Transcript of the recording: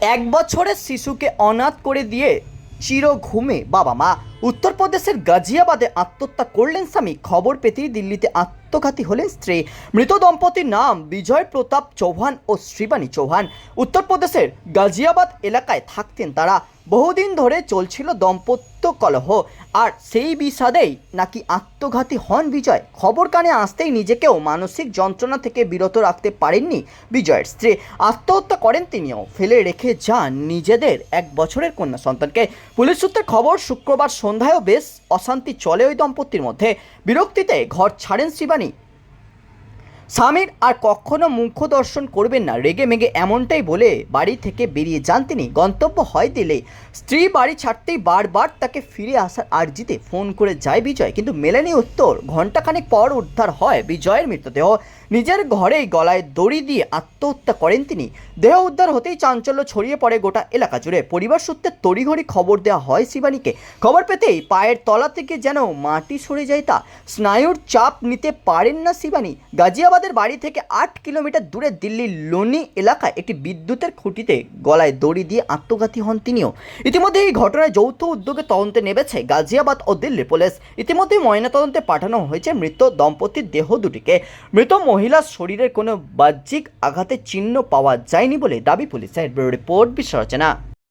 এক বছরের শিশুকে অনাথ করে দিয়ে চির ঘুমে বাবা মা উত্তরপ্রদেশের গাজিয়াবাদে আত্মহত্যা করলেন স্বামী। খবর পেতেই দিল্লিতে আত্মঘাতী হলেন স্ত্রী। মৃত দম্পতির নাম বিজয় প্রতাপ চৌহান ও শ্রীবাণী চৌহান। উত্তরপ্রদেশের গাজিয়াবাদ এলাকায় থাকতেন তারা। বহুদিন ধরে চলছিল দম্পত্য কলহ। আর সেই বিষাদেই নাকি আত্মঘাতী হন বিজয়। খবর কানে আসতেই নিজেকেও মানসিক যন্ত্রণা থেকে বিরত রাখতে পারেননি বিজয়ের স্ত্রী। আত্মহত্যা করেন তিনিও। ফেলে রেখে যান নিজেদের এক বছরের কন্যা সন্তানকে। পুলিশ সূত্রে খবর, শুক্রবার সন্ধ্যায়ও বেশ অশান্তি চলে ওই দম্পতির মধ্যে। বিরক্তিতে ঘর ছাড়েন শিবানী। স্বামীর আর কখনো মুখ দর্শন করবেন না। রেগে মেগে এমনটাই বলে বাড়ি থেকে বেরিয়ে যান তিনি। গন্তব্য হয় দিলে স্ত্রী বাড়ি ছাড়তেই বারবার তাকে ফিরে আসার আর্জিতে ফোন করে যায় বিজয়। কিন্তু মেলেনি উত্তর ঘন্টাখানেক পর উদ্ধার হয় বিজয়ের মৃতদেহ। নিজের ঘরেই গলায় দড়ি দিয়ে আত্মহত্যা করেন তিনি। দেহ উদ্ধার হতেই চাঞ্চল্য ছড়িয়ে পড়ে গোটা এলাকা জুড়ে। পরিবার সূত্রে তড়িঘড়ি খবর দেওয়া হয় শিবানীকে। খবর পেতেই পায়ের তলা থেকে যেন মাটি সরে যায় তা। স্নায়ুর চাপ নিতে পারেন না শিবানী। গাজিয়াবাদের বাড়ি থেকে আট কিলোমিটার দূরে দিল্লির লোনি এলাকায় একটি বিদ্যুতের খুঁটিতে গলায় দড়ি দিয়ে আত্মঘাতী হন তিনিও। ইতিমধ্যে এই ঘটনায় যৌথ উদ্যোগে তদন্তে নেমেছে গাজিয়াবাদ ও দিল্লি পুলিশ। ইতিমধ্যে ময়নাতদন্তে পাঠানো হয়েছে মৃত দম্পতির দেহ দুটিকে। মৃত মহিলার শরীরের কোনো বাহ্যিক আঘাতের চিহ্ন পাওয়া যায়নি বলে দাবি পুলিশের রিপোর্ট বিশ্ব রচনা